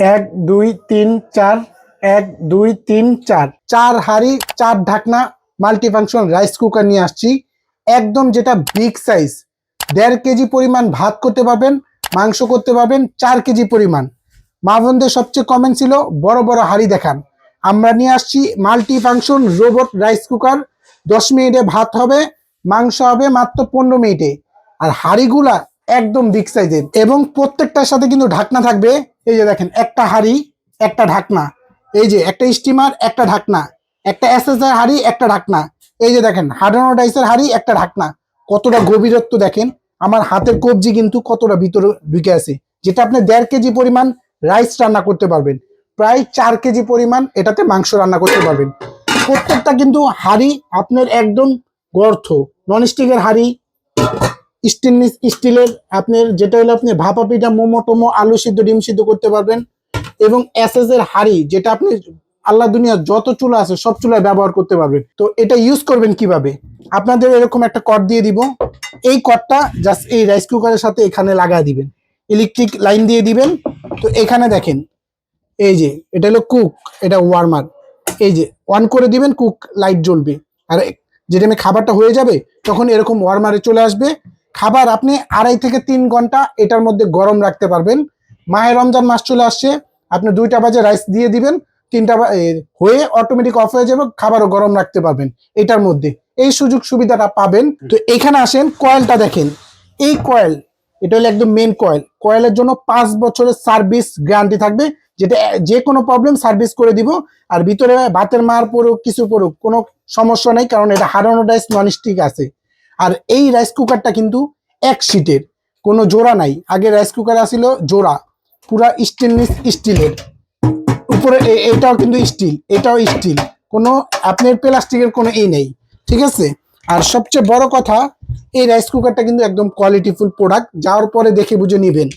এক, দুই, তিন, চার, এক, দুই, তিন, চার। চার হাড়ি, চার ঢাকনা মাল্টিফাংশন রাইস কুকার নিয়ে আসছি। একদম যেটা বিগ সাইজ দেড় কেজি পরিমাণ ভাত করতে পারবেন, মাংস করতে পারবেন, চার কেজি পরিমাণ। মা বোনদের সবচেয়ে কমেন্ট ছিল বড় বড় হাড়ি দেখান। আমরা নিয়ে আসছি multi function robot rice cooker দশ মিনিটে ভাত হবে, মাংস হবে মাত্র পনেরো মিনিটে। আর হাড়িগুলা একদম বিগ সাইজের এবং প্রত্যেকটার সাথে কিন্তু ঢাকনা থাকবে এই যে দেখেন, একটা হাড়ি, একটা ঢাকনা। এই যে একটা স্টিমার, একটা ঢাকনা। একটা এসএসআর হাড়ি, একটা ঢাকনা। এই যে দেখেন হার্ডানো ডাইসের হাড়ি, একটা ঢাকনা। কতটা গভীরত্ব দেখেন, আমার হাতের কবজি কিন্তু কতটা ভিতরে ঢুকে আছে। যেটা আপনি দেড় কেজি পরিমাণ রাইস রান্না করতে পারবেন। প্রায় চার কেজি পরিমাণ এটাতে মাংস রান্না করতে পারবেন। প্রত্যেকটা কিন্তু হাড়ি আপনার একদম গর্থ ননস্টিকের হাড়ি স্টেনলেস স্টিলের আপনার যেটা হলো আপনি ভাপা পিঠা মোমো, টোমো, আলু সিদ্ধ, ডিম সিদ্ধ করতে পারবেন। এবং এসএস এর হাড়ি, যেটা আপনি আল্লাহ দুনিয়ার যত চুলা আছে, সব চুলায় ব্যবহার করতে পারবেন। তো এটা ইউজ করবেন কীভাবে? আপনাদের এরকম একটা কট দিয়ে দিব। এই কটটা জাস্ট এই রাইস কুকারের সাথে এখানে লাগায় দিবেন। ইলেকট্রিক লাইন দিয়ে দিবেন। তো এখানে দেখেন, এই যে, এটা হলো কুক এটা ওয়ার্মার এই যে অন করে দিবেন কুক লাইট জ্বলবে। আর যেটা টাইমে খাবারটা হয়ে যাবে, তখন এরকম ওয়ার্মারে চলে আসবে। খাবার আপনি আড়াই থেকে তিন ঘণ্টা এটার মধ্যে গরম রাখতে পারবেন। মায়ের রমজান মাস চলে আসছে, আপনি দুইটা বাজে রাইস দিয়ে দিবেন, তিনটা হয়ে অটোমেটিক অফ হয়ে যাবে, খাবারও গরম রাখতে পারবেন এটার মধ্যে। এই সুযোগ সুবিধাটা পাবেন। তো এখানে আসেন কয়েলটা দেখেন। এই কয়েল এটা হলো একদম মেন কয়েল কয়েলের জন্য পাঁচ বছরের সার্ভিস গ্যারান্টি থাকবে, যেটা যে কোনো প্রবলেম সার্ভিস করে দিব। আর ভিতরে ভাতের মার পড়ুক কিছু পড়ুক কোনো সমস্যা নেই, কারণ এটা হারানো নন স্টিক আছে। আর এই রাইস কুকারটা কিন্তু এক শিটের কোনো জোড়া নাই। আগে রাইস কুকার আসিল জোড়া, পুরা স্টেনলেস স্টিলের উপরে এটাও কিন্তু স্টিল এটাও স্টিল কোনো আপনার প্লাস্টিকের কোনো ই নেই, ঠিক আছে? আর সবচেয়ে বড় কথা, এই রাইস কুকারটা কিন্তু একদম কোয়ালিটিফুল প্রোডাক্ট যাওয়ার পরে দেখে বুঝে নেবেন।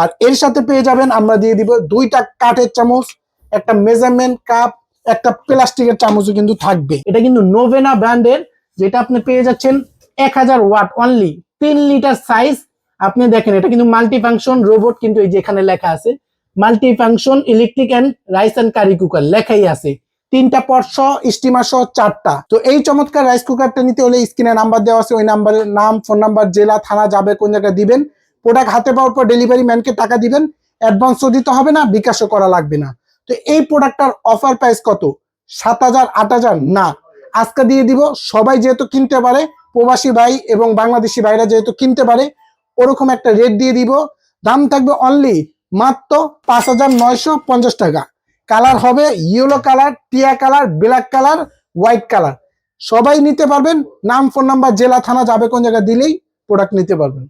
আর এর সাথে পেয়ে যাবেন, আমরা দিয়ে দিব দুইটা কাঠের চামচ, একটা মেজারমেন্ট কাপ একটা প্লাস্টিকের চামচও কিন্তু থাকবে। এটা কিন্তু নোভেনা ব্র্যান্ডের যেটা আপনি পেয়ে যাচ্ছেন এক হাজার ওয়াট অনলি তিন লিটার সাইজ আপনি দেখেন, এটা কিন্তু মাল্টি ফাংশন রোবট কিন্তু এই যে এখানে লেখা আছে। Multi function electric and rice and curry cooker লেখাই আছে। তিনটা পট সহ স্টিমার সহ চারটা। তো এই চমৎকার রাইস কুকারটা নিতে হলে স্ক্রিনে নাম্বার দেওয়া আছে, ওই নাম্বারের নাম ফোন নাম্বার জেলা, থানা, যাবে কোন জায়গায় দিবেন। প্রোডাক্ট হাতে পাওয়ার পর ডেলিভারি ম্যানকে টাকা দিবেন। অ্যাডভান্সও দিতে হবে না, বিকাশও করা লাগবে না। তো এই প্রোডাক্টটার অফার প্রাইস কত? সাত হাজার, আট হাজার? না। আজকে দিয়ে দিব, সবাই যেহেতু কিনতে পারে প্রবাসী ভাই এবং বাংলাদেশি ভাইরা যেহেতু কিনতে পারে, ওরকম একটা রেট দিয়ে দিব। দাম থাকবে অনলি মাত্র পাঁচ হাজার নয়শো পঞ্চাশ টাকা। কালার হবে ইয়েলো কালার টিয়া colour black colour white colour সবাই নিতে পারবেন, নাম ফোন নাম্বার জেলা, থানা, যাবে কোন জায়গায় দিলেই প্রোডাক্ট নিতে পারবেন।